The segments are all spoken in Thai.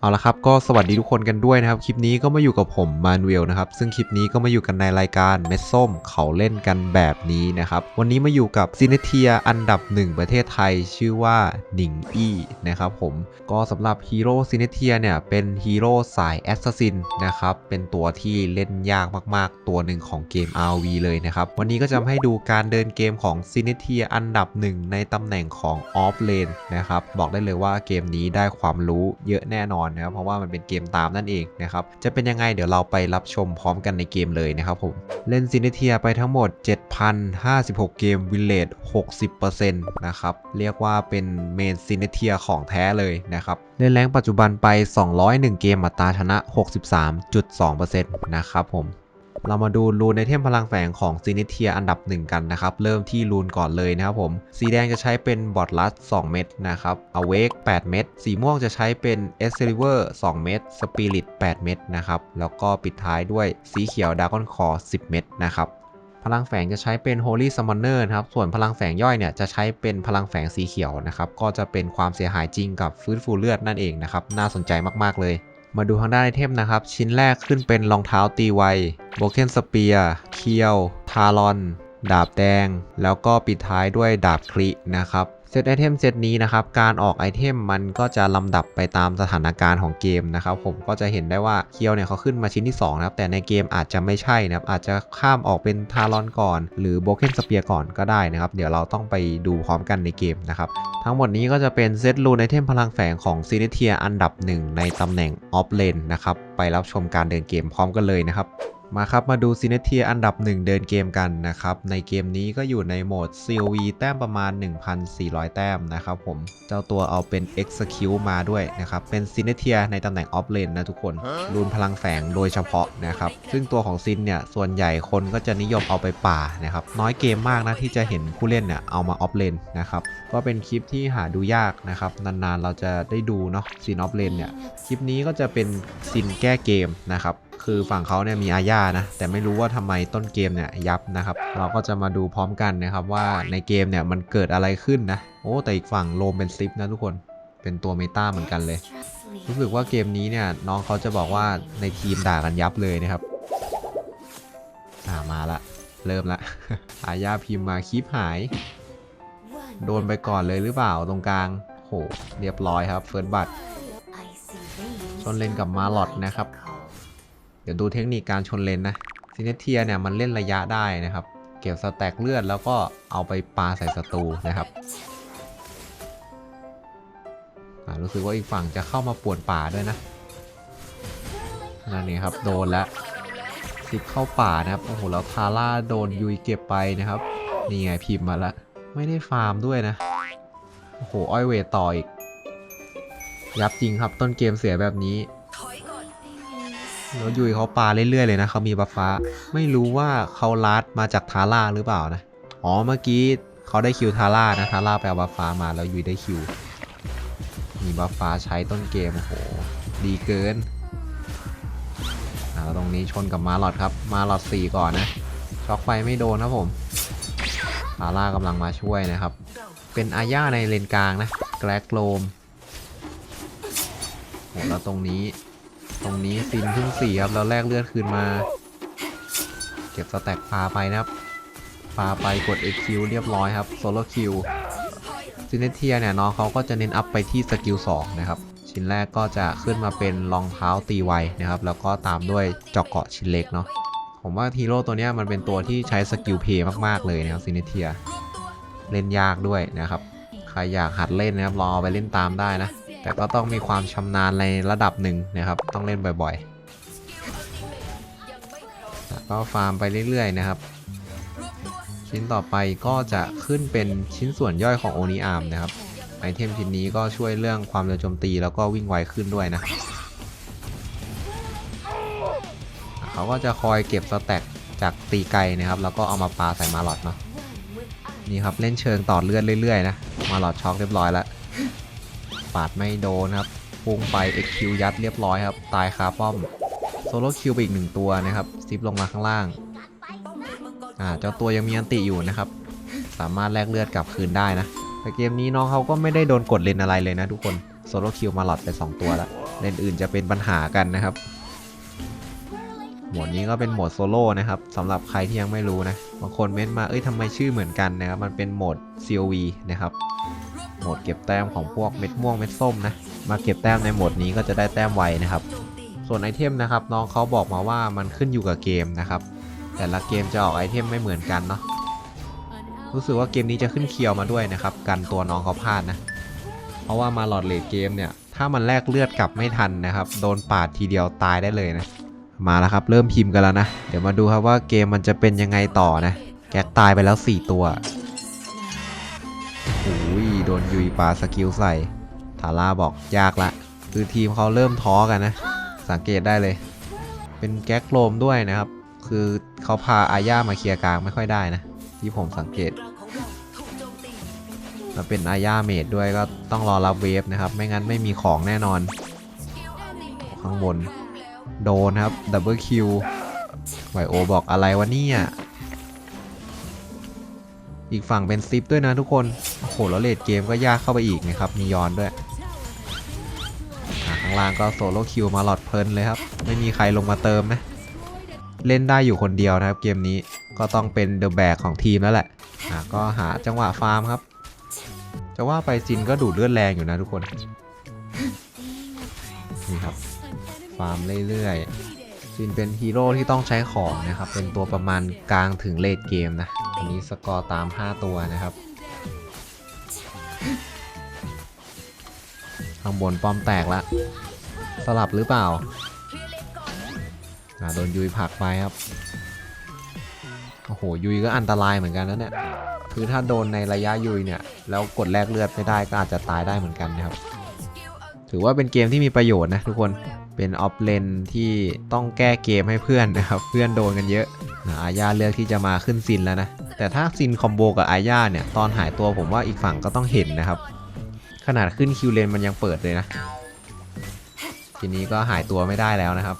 เอาละครับก็สวัสดีทุกคนกันด้วยนะครับคลิปนี้ก็มาอยู่กับผมมานูเอลนะครับซึ่งคลิปนี้ก็มาอยู่กันในรายการเม็ดส้มเขาเล่นกันแบบนี้นะครับวันนี้มาอยู่กับซินเทียอันดับหนึ่งประเทศไทยชื่อว่าหนิงอี้นะครับผมก็สำหรับฮีโร่ซินเทียเนี่ยเป็นฮีโร่สายแอสซัสซินนะครับเป็นตัวที่เล่นยากมากๆ ตัวหนึ่งของเกม RV เลยนะครับวันนี้ก็จะมาให้ดูการเดินเกมของซินเทียอันดับหนึ่งในตำแหน่งของออฟเลนนะครับบอกได้เลยว่าเกมนี้ได้ความรู้เยอะแน่นอนนะครับเพราะว่ามันเป็นเกมตามนั่นเองนะครับจะเป็นยังไงเดี๋ยวเราไปรับชมพร้อมกันในเกมเลยนะครับผมเล่นซินเทียไปทั้งหมด 7,056 เกมวิลเลจ60%นะครับเรียกว่าเป็นเมนซินเทียของแท้เลยนะครับเล่นแรงปัจจุบันไป 201 เกมอัตราชนะ 63.2%นะครับผม เรามาดูรูนในเทมพลังแฝงของซีนิเทียอันดับหนึ่งกันนะครับ เริ่มที่รูนก่อนเลยนะครับผม สีแดงจะใช้เป็นบอดลัส 2 เม็ดนะครับอเวก8 เม็ด สีม่วงจะใช้เป็นเอสเซริเวอร์2เม็ด สปิริต8 เม็ดนะครับ แล้วก็ปิดท้ายด้วยสีเขียวดากอนคอ 10 เม็ดนะครับพลังแฝงจะใช้เป็น Holy Summoner นะครับ ส่วนพลังแฝงย่อยเนี่ยจะใช้เป็นพลังแฝงสีเขียวนะครับ ก็จะเป็นความเสียหายจริงกับฟื้นฟูเลือดนั่นเองนะครับ น่าสนใจมากๆเลย มาดูทางด้านไอเทมนะครับ ชิ้นแรกขึ้นเป็นรองเท้าตีไวโบเกนสเปียร์เคียวทารอน ดาบแดง แล้วก็ปิดท้ายด้วยดาบครินะครับเซตไอเทมเซตนี้นะครับ การออกไอเทมมันก็จะลำดับไปตามสถานการณ์ของเกมนะครับ ผมก็จะเห็นได้ว่าเคียวเนี่ยเขาขึ้นมาชิ้นที่2นะครับ แต่ในเกมอาจจะไม่ใช่นะครับ อาจจะข้ามออกเป็นทารอนก่อน หรือโบเคนสเปียร์ก่อนก็ได้นะครับ เดี๋ยวเราต้องไปดูพร้อมกันในเกมนะครับ ทั้งหมดนี้ก็จะเป็นเซตรูนไอเทมพลังแฝงของซีเนเทียอันดับหนึ่งในตำแหน่งออฟเลนนะครับ ไปรับชมการเดินเกมพร้อมกันเลยนะครับ มาครับมาดูซีเนเทียอันดับ 1 เดินเกมกันนะครับ ในเกมนี้ก็อยู่ในโหมด COV แต้มประมาณ 1,400 แต้มนะครับผมเจ้าตัวเอาเป็น Execute มาด้วยนะครับ เป็นซีเนเทียในตำแหน่งออฟเลนนะทุกคนรูนพลังแฝงโดยเฉพาะนะครับ ซึ่งตัวของซินเนี่ย ส่วนใหญ่คนก็จะนิยมเอาไปป่านะครับ น้อยเกมมากนะที่จะเห็นผู้เล่นเนี่ยเอามาออฟเลนนะครับก็เป็นคลิปที่หาดูยากนะครับ นานๆเราจะได้ดูเนาะซินออฟเลนเนี่ยคลิปนี้ก็จะเป็นซินแก้เกมนะครับ คือฝั่งเขาเนี่ยมีอาญานะ แต่ไม่รู้ว่าทำไมต้นเกมเนี่ยยับนะครับ เราก็จะมาดูพร้อมกันนะครับว่าในเกมเนี่ยมันเกิดอะไรขึ้นนะ โอ้ แต่อีกฝั่งโลมเป็นซิปนะทุกคน เป็นตัวเมตาเหมือนกันเลย รู้สึกว่าเกมนี้เนี่ยน้องเขาจะบอกว่าในทีมด่ากันยับเลยนะครับ อ่ามาละ เริ่มละ อาญาพิมพ์มาคลิปหาย โดนไปก่อนเลยหรือเปล่าตรงกลาง โห เรียบร้อยครับเฟิร์สบัตชนเลนกับมาลอดนะครับ ดี๋ยวดูเทคนิคการชนเลนนะซินเนเทียเนี่ยมันเล่นระยะได้นะครับ เก็บสแต็กเลือดแล้วก็เอาไปปาใส่ศัตรูนะครับรู้สึกว่าอีกฝั่งจะเข้ามาป่วนป่าด้วยนะนั่นนี่ครับโดนแล้วซิปเข้าป่านะครับโอ้โหแล้วทาร่าโดนยุยเก็บไปนะครับนี่ไงพิมพ์มาละไม่ได้ฟาร์มด้วยนะโอ้โหอ้อยเวทต่ออีกยับจริงครับต้นเกมเสียแบบนี้ แล้วยุยเขาปาเรื่อยๆเลยนะเขามีบัฟฟ้า ไม่รู้ว่าเขาลัดมาจากทาร่าหรือเปล่านะ อ๋อเมื่อกี้เขาได้คิวทาร่านะทาร่าไปเอาบัฟฟ้ามาแล้วยุยได้คิว มีบัฟฟ้าใช้ต้นเกมโอ้โหดีเกินอ่าแล้วตรงนี้ชนกับมาลอดครับ มาลอด4ก่อนนะ ช็อกไฟไม่โดนครับผมทาร่ากำลังมาช่วยนะครับ เป็นอาญาในเลนกลางนะ แกลกโลมโหแล้วตรงนี้ ตรงนี้ซินเพิ่งสี่ครับ แล้วแลกเลือดคืนมา เก็บสแต็กปลาไปนะครับปลาไปกด EQ เรียบร้อยครับโซโล่คิวซินเนเทียเนี่ยน้องเขาก็จะเน้นอัพไปที่สกิล2นะครับ ชิ้นแรกก็จะขึ้นมาเป็นรองเท้าตีไวนะครับ แล้วก็ตามด้วยเจาะเกาะชิ้นเล็กเนาะผมว่าทีโร่ตัวนี้มันเป็นตัวที่ใช้สกิลเพย์มากๆเลยนะครับซินเนเทีย เล่นยากด้วยนะครับ ใครอยากหัดเล่นนะครับลอไปเล่นตามได้นะ แต่ก็ต้องมีความชำนาญในระดับหนึ่งนะครับ ต้องเล่นบ่อยๆแล้วก็ฟาร์มไปเรื่อยๆนะครับ ชิ้นต่อไปก็จะขึ้นเป็นชิ้นส่วนย่อยของโอนิอาร์มนะครับ ไอเทมชิ้นนี้ก็ช่วยเรื่องความเร็วโจมตีแล้วก็วิ่งไวขึ้นด้วยนะ เขาก็จะคอยเก็บสแต็กจากตีไกลนะครับ แล้วก็เอามาปาใส่มาหลอดเนาะนี่ครับเล่นเชิงต่อเลือดเรื่อยๆนะ มาหลอดช็อกเรียบร้อยแล้ว ปาดไม่โดนครับพุ่งไป XQ ยัดเรียบร้อยครับ ตายคาป้อม โซโล่คิวไปอีกหนึ่งตัวนะครับ ซิปลงมาข้างล่าง อ่า เจ้าตัวยังมีอันติอยู่นะครับ สามารถแลกเลือดกลับคืนได้นะ แต่เกมนี้น้องเขาก็ไม่ได้โดนกดเลนอะไรเลยนะทุกคน โซโล่คิวมาหลอดไป 2 ตัวแล้วเลนอื่นจะเป็นปัญหากันนะครับโหมดนี้ก็เป็นโหมดโซโล่นะครับสำหรับใครที่ยังไม่รู้นะ บางคนเม้นมา เอ้ยทำไมชื่อเหมือนกันนะครับ มันเป็นโหมด COV นะครับ โหมดเก็บแต้มของพวกเม็ดม่วงเม็ดส้มนะ มาเก็บแต้มในโหมดนี้ก็จะได้แต้มไวนะครับ ส่วนไอเทมนะครับน้องเขาบอกมาว่ามันขึ้นอยู่กับเกมนะครับ แต่ละเกมจะออกไอเทมไม่เหมือนกันเนาะ รู้สึกว่าเกมนี้จะขึ้นเคียวมาด้วยนะครับ กันตัวน้องเขาพลาดนะ เพราะว่ามาหลอดเลดเกมเนี่ย ถ้ามันแลกเลือดกลับไม่ทันนะครับ โดนปาดทีเดียวตายได้เลยนะ มาแล้วครับเริ่มพิมพ์กันแล้วนะ เดี๋ยวมาดูครับว่าเกมมันจะเป็นยังไงต่อนะ แก๊กตายไปแล้ว 4 ตัว โดนยุยปาสกิลใส่ทาร่าบอกยากละ คือทีมเขาเริ่มท้อกันนะ สังเกตได้เลย เป็นแก๊กโลมด้วยนะครับ คือเขาพาอาญามาเคลียร์กลางไม่ค่อยได้นะ ที่ผมสังเกตแล้วเป็นอาญาเมดด้วยก็ต้องรอรับเวฟนะครับ ไม่งั้นไม่มีของแน่นอน ข้างบน โดนครับดับเบิลคิวไวโอบอกอะไรวะเนี่ย อีกฝั่งเป็นซิปด้วยนะทุกคน โอ้โห แล้วเลดเกมก็ยากเข้าไปอีกนะครับ มีย้อนด้วยข้างล่างก็โซโล่คิวมาหลอดเพลินเลยครับ ไม่มีใครลงมาเติมนะ เล่นได้อยู่คนเดียวนะครับเกมนี้ ก็ต้องเป็นเดอะแบกของทีมแล้วแหละอะก็หาจังหวะฟาร์มครับ จะว่าไปซินก็ดูดเลือดแรงอยู่นะทุกคน นี่ครับ ฟาร์มเรื่อยๆซินเป็นฮีโร่ที่ต้องใช้ของนะครับ เป็นตัวประมาณกลางถึงเลดเกมนะ อันนี้สกอร์ตาม 5 ตัวนะครับ ข้างบนป้อมแตกล้วสลับหรือเปล่าอาโดนยุยผักไปครับ โอ้โห ยุยก็อันตรายเหมือนกันนะเนี่ย คือถ้าโดนในระยะยุยเนี่ย แล้วกดแลกเลือดไม่ได้ก็อาจจะตายได้เหมือนกันนะครับ ถือว่าเป็นเกมที่มีประโยชน์นะทุกคน เป็นออฟเลนที่ต้องแก้เกมให้เพื่อนนะครับ เพื่อนโดนกันเยอะนะอาญาเลือกที่จะมาขึ้นซินแล้วนะ แต่ถ้าซินคอมโบกับอาญาเนี่ย ตอนหายตัวผมว่าอีกฝั่งก็ต้องเห็นนะครับ ขนาดขึ้นคิวเลนมันยังเปิดเลยนะ ทีนี้ก็หายตัวไม่ได้แล้วนะครับ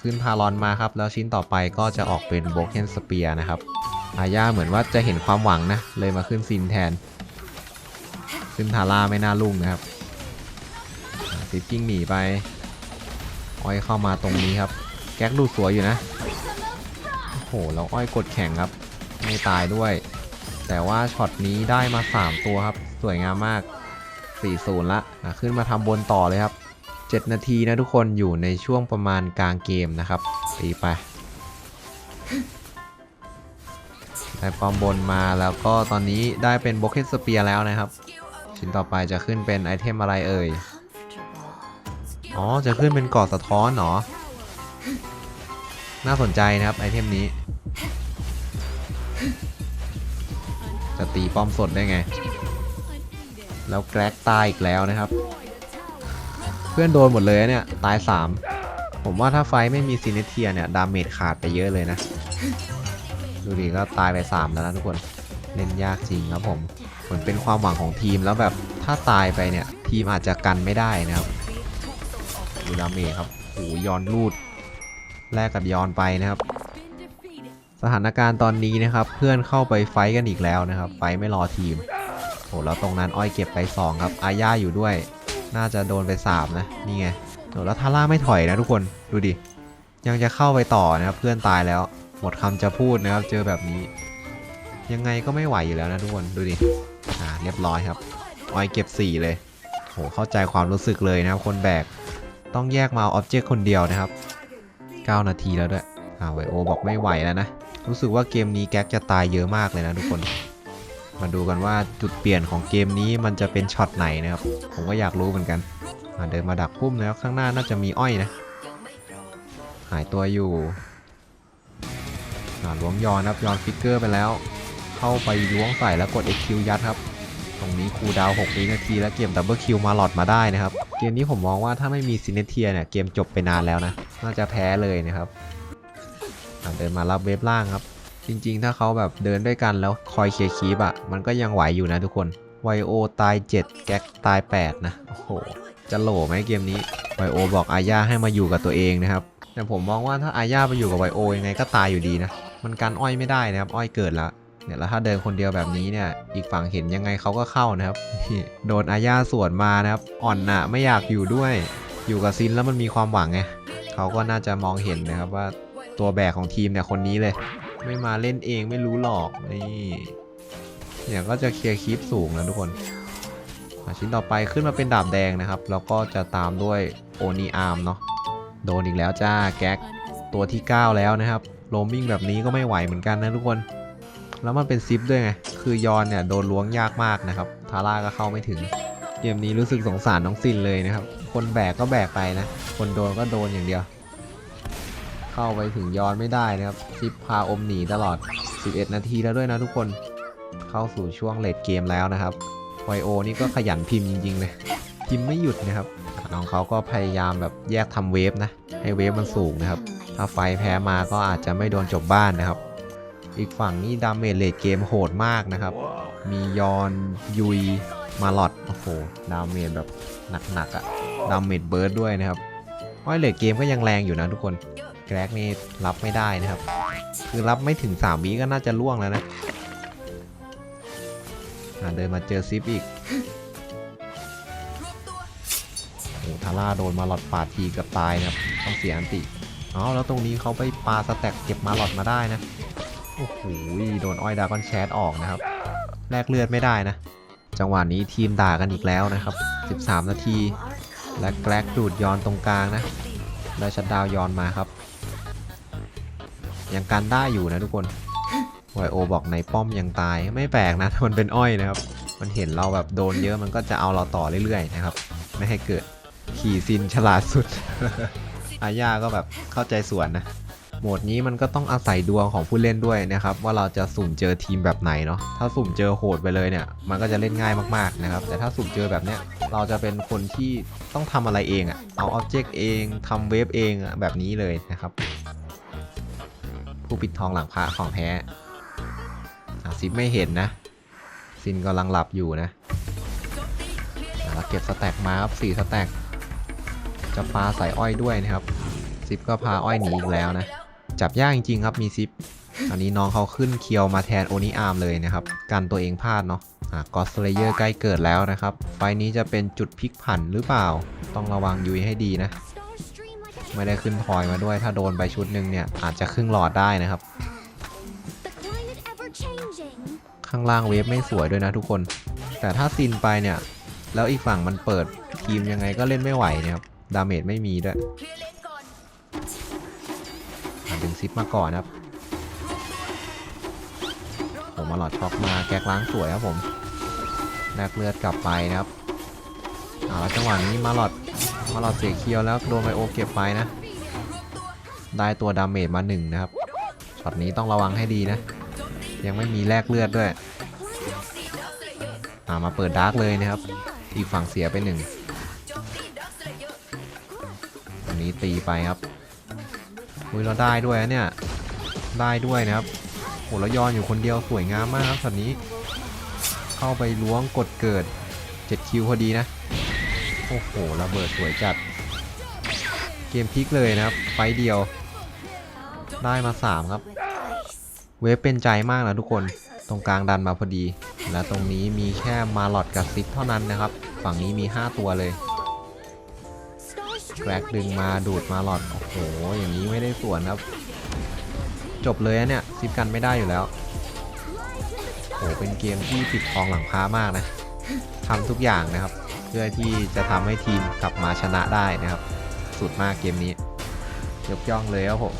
ขึ้นพารอนมาครับ แล้วชิ้นต่อไปก็จะออกเป็นโบเคนสเปียนะครับ อาญาเหมือนว่าจะเห็นความหวังนะ เลยมาขึ้นซินแทน ขึ้นทาร่าไม่น่ารุ่งนะครับซิปกิ้งหนีไป อ้อยเข้ามาตรงนี้ครับ แก๊กดูสวยอยู่นะ โอ้โห แล้วอ้อยกดแข่งครับ ไม่ตายด้วย แต่ว่าช็อตนี้ได้มา 3 ตัวครับ สวยงามมาก 4-0ละอะขึ้นมาทำบนต่อเลยครับ 7 นาทีนะทุกคนอยู่ในช่วงประมาณกลางเกมนะครับตีไปได้ปอมบนมาแล้วก็ตอนนี้ได้เป็นโบเกนสเปียร์แล้วนะครับ ชิ้นต่อไปจะขึ้นเป็นไอเทมอะไรเอ่ย อ๋อ จะขึ้นเป็นกอดสะท้อนเหรอ น่าสนใจนะครับไอเทมนี้ ตีป้อมสดได้ไง แล้วแกรกตายอีกแล้วนะครับ เพื่อนโดนหมดเลยเนี่ย ตาย 3 ผมว่าถ้าไฟไม่มีซินเนเทียเนี่ย ดาเมจขาดไปเยอะเลยนะ ดูดิก็ตายไป 3 แล้วนะทุกคน เล่นยากจริงครับผมเหมือนเป็นความหวังของทีมแล้วแบบถ้าตายไปเนี่ย ทีมอาจจะกันไม่ได้นะครับ ดูดาเมจครับโอ้ยอนรูดแลกกับยอนไปนะครับ สถานการณ์ตอนนี้นะครับ เพื่อนเข้าไปไฟท์กันอีกแล้วนะครับ ไฟท์ไม่รอทีมโอ้แล้วตรงนั้นอ้อยเก็บไป 2 ครับ อาญาอยู่ด้วย น่าจะโดนไป 3 นะ นี่ไงโอ้แล้วทาร่าไม่ถอยนะทุกคนดูดิ ยังจะเข้าไปต่อนะครับ เพื่อนตายแล้ว หมดคำจะพูดนะครับ เจอแบบนี้ ยังไงก็ไม่ไหวอยู่แล้วนะทุกคนดูดิอ่าเรียบร้อยครับอ้อยเก็บ 4 เลยโหเข้าใจความรู้สึกเลยนะครับคนแบกต้องแยกมาเอาออบเจกต์คนเดียวนะครับ 9 นาทีแล้วด้วยอ่าไวโอบอกไม่ไหวแล้วนะ รู้สึกว่าเกมนี้แก๊กจะตายเยอะมากเลยนะทุกคน มาดูกันว่าจุดเปลี่ยนของเกมนี้มันจะเป็นช็อตไหนนะครับ ผมก็อยากรู้เหมือนกันเดินมาดักพุ่มแล้วข้างหน้าน่าจะมีอ้อยนะ หายตัวอยู่ล้วงยอนครับยอนฟิกเกอร์ไปแล้ว เข้าไปล้วงใส่แล้วกด XQ ยัดครับ ตรงนี้คูดาว6วินาทีแล้วเกมดับเบิลคิวมาหลอดมาได้นะครับ เกมนี้ผมมองว่าถ้าไม่มีซินเนเทียเนี่ยเกมจบไปนานแล้วนะ น่าจะแพ้เลยนะครับ เดินมารับเวฟล่างครับ จริงๆ ถ้าเขาแบบเดินด้วยกันแล้วคอยเคลียร์คีบอะมันก็ยังไหวอยู่นะทุกคนไวโอตาย 7 แก๊กตาย 8 นะ โอ้โห จะโหลไหมเกมนี้ไวโอบอกอาญาให้มาอยู่กับตัวเองนะครับ แต่ผมมองว่าถ้าอาญาไปอยู่กับไวโอยังไงก็ตายอยู่ดีนะ มันกันอ้อยไม่ได้นะครับ อ้อยเกิดแล้วเนี่ยแล้วถ้าเดินคนเดียวแบบนี้เนี่ย อีกฝั่งเห็นยังไงเขาก็เข้านะครับ โดนอาญาสวนมานะครับ อ่อนน่ะไม่อยากอยู่ด้วย อยู่กับซินแล้วมันมีความหวังไงเขาก็น่าจะมองเห็นนะครับว่า ตัวแบกของทีมเนี่ยคนนี้เลย ไม่มาเล่นเองไม่รู้หรอกนี่เนี่ยก็จะเคลียร์คลิปสูงนะทุกคนชิ้นต่อไปขึ้นมาเป็นดาบแดงนะครับ แล้วก็จะตามด้วยโอนีอาร์มเนาะโดนอีกแล้วจ้าแก๊กตัวที่ 9 แล้วนะครับโรมมิ่งแบบนี้ก็ไม่ไหวเหมือนกันนะทุกคน แล้วมันเป็นซิปด้วยไง คือยอนเนี่ยโดนล้วงยากมากนะครับ ทาร่าก็เข้าไม่ถึง เกมนี้รู้สึกสงสารน้องซินเลยนะครับ คนแบกก็แบกไปนะ คนโดนก็โดนอย่างเดียว เข้าไปถึงย้อนไม่ได้นะครับซิปพาอมหนีตลอด 11 นาทีแล้วด้วยนะทุกคนเข้าสู่ช่วงเลดเกมแล้วนะครับไวโอนี่ก็ขยันพิมพ์จริงๆเลยพิมพ์ไม่หยุดนะครับน้องเขาก็พยายามแบบแยกทำเวฟนะ ให้เวฟมันสูงนะครับ ถ้าไฟแพ้มาก็อาจจะไม่โดนจบบ้านนะครับ อีกฝั่งนี้ดาเมจเลดเกมโหดมากนะครับ มียอนยุยมาลอดโอ้โหดาเมจแบบหนักๆอะดาเมจเบิร์ดด้วยนะครับอ้อยเลดเกมก็ยังแรงอยู่นะทุกคน แกรกนี่รับไม่ได้นะครับ คือรับไม่ถึง3วิก็น่าจะล่วงแล้วนะเดินมาเจอซิปอีกโอ้ทาร่าโดนมาหลอดปาดทีกับตายนะครับต้องเสียอันติอ๋อแล้วตรงนี้เขาไปปาสแต็กเก็บมาหลอดมาได้นะโอ้โหโดนอ้อยดากอนแชทออกนะครับแลกเลือดไม่ได้นะ จังหวะนี้ทีมด่ากันอีกแล้วนะครับ 13 นาที และแกลกดูดยอนตรงกลางนะ ได้ชัดดาวยอนมาครับ ยังกันได้อยู่นะทุกคนไวโอบอกในป้อมยังตายไม่แปลกนะมันเป็นอ้อยนะครับ มันเห็นเราแบบโดนเยอะมันก็จะเอาเราต่อเรื่อยๆนะครับ ไม่ให้เกิดขี่ซินฉลาดสุด อาญาก็แบบเข้าใจส่วนนะโหมดนี้มันก็ต้องอาศัยดวงของผู้เล่นด้วยนะครับ ว่าเราจะสุ่มเจอทีมแบบไหนเนาะถ้าสุ่มเจอโหดไปเลยเนี่ย มันก็จะเล่นง่ายมากๆนะครับ แต่ถ้าสุ่มเจอแบบเนี้ยเราจะเป็นคนที่ต้องทำอะไรเองอะเอาอ็อบเจกต์เองทำเวฟเองอะแบบนี้เลยนะครับ ผู้ปิดทองหลังพระของแท้ซิปไม่เห็นนะ ซินกำลังหลับอยู่นะแล้วเก็บสแต็กมาครับสี่สแต็กจะปาใส่อ้อยด้วยนะครับ ซิปก็พาอ้อยหนีอีกแล้วนะ จับยากจริงๆครับมีซิปอันนี้น้องเขาขึ้นเคียวมาแทนโอนิอาร์มเลยนะครับ กันตัวเองพลาดเนาะกอสเลเยอร์ใกล้เกิดแล้วนะครับ ไฟนี้จะเป็นจุดพลิกผันหรือเปล่า ต้องระวังยุยให้ดีนะ ไม่ได้ขึ้นทอยมาด้วยถ้าโดนไปชุดหนึ่งเนี่ยอาจจะครึ่งหลอดได้นะครับ ข้างล่างเวฟไม่สวยด้วยนะทุกคน แต่ถ้าซินไปเนี่ย แล้วอีกฝั่งมันเปิดทีมยังไงก็เล่นไม่ไหวนะครับดาเมจไม่มีด้วยอะดึงซิปมาก่อนนะครับผมมาหลอดช็อกมาแก๊กล้างสวยครับผมแลกเลือดกลับไปนะครับเอาแล้วจังหวะนี้มาหลอด มาหลอเสียเคียวแล้วโดนไบโอเก็บไปนะ ได้ตัวดาเมจมาหนึ่งนะครับช็อตนี้ต้องระวังให้ดีนะ ยังไม่มีแลกเลือดด้วยอามาเปิดดาร์กเลยนะครับ อีกฝั่งเสียไปหนึ่งตรงนี้ตีไปครับอุ้ยเราได้ด้วยเนี่ย ได้ด้วยนะครับโหแล้วยอนอยู่คนเดียวสวยงามมากครับช็อตนี้ เข้าไปล้วงกดเกิด7คิวพอดีนะ โอ้โหระเบิดสวยจัด เกมพลิกเลยนะครับ ไฟเดียว ได้มา 3 ครับ เวฟเป็นใจมากนะทุกคน ตรงกลางดันมาพอดี และตรงนี้มีแค่มาลอดกับซิปเท่านั้นนะครับ ฝั่งนี้มี 5 ตัวเลยแกรกดึงมาดูดมาหลอด โอ้โห อย่างนี้ไม่ได้ส่วนครับ จบเลยเนี่ย ซิปกันไม่ได้อยู่แล้ว โอ้เป็นเกมที่ปิดทองหลังพ้ามากนะทำทุกอย่างนะครับ พื่อที่จะทำให้ทีมกลับมาชนะได้นะครับ สุดมากเกมนี้ ยกย่องเลยครับผม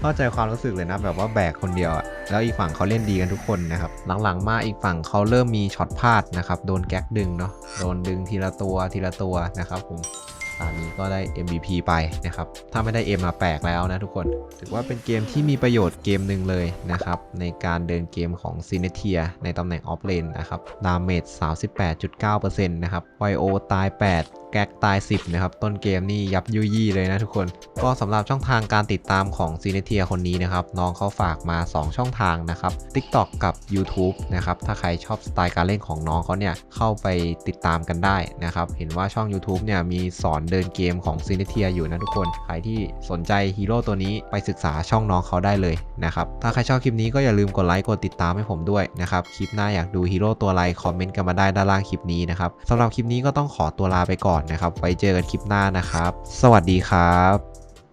เข้าใจความรู้สึกเลยนะแบบว่าแบกคนเดียวอะแล้วอีกฝั่งเขาเล่นดีกันทุกคนนะครับ หลังๆ มาอีกฝั่งเขาเริ่มมีช็อตพลาดนะครับ โดนแก๊กดึงเนาะโดนดึงทีละตัวทีละตัวนะครับผม ตอนนี้ก็ได้ MVP ไปนะครับ ถ้าไม่ได้ M มาแปลกแล้วนะทุกคน ถือว่าเป็นเกมที่มีประโยชน์เกมหนึ่งเลยนะครับ ในการเดินเกมของซีเนเทียในตำแหน่งออฟเลนนะครับ ดาเมจ 38.9%นะครับไวโอตาย 8แก๊กตาย 10 นะครับ ต้นเกมนี่ยับยุยี่เลยนะทุกคน ก็สำหรับช่องทางการติดตามของซีเนเทียคนนี้นะครับ น้องเขาฝากมา 2 ช่องทางนะครับ TikTok กับ YouTube นะครับ ถ้าใครชอบสไตล์การเล่นของน้องเขาเนี่ย เข้าไปติดตามกันได้นะครับ เห็นว่าช่อง YouTube เนี่ยมีสอนเดินเกมของซีเนเทียอยู่นะทุกคน ใครที่สนใจฮีโร่ตัวนี้ไปศึกษาช่องน้องเขาได้เลยนะครับ ถ้าใครชอบคลิปนี้ก็อย่าลืมกดไลค์กดติดตามให้ผมด้วยนะครับ คลิปหน้าอยากดูฮีโร่ตัวอะไรคอมเมนต์กันมาได้ด้านล่างคลิปนี้นะครับสำหรับคลิปนี้ก็ต้องขอตัวลาไปก่อนนะครับ ไว้เจอกันคลิปหน้านะครับ สวัสดีครับ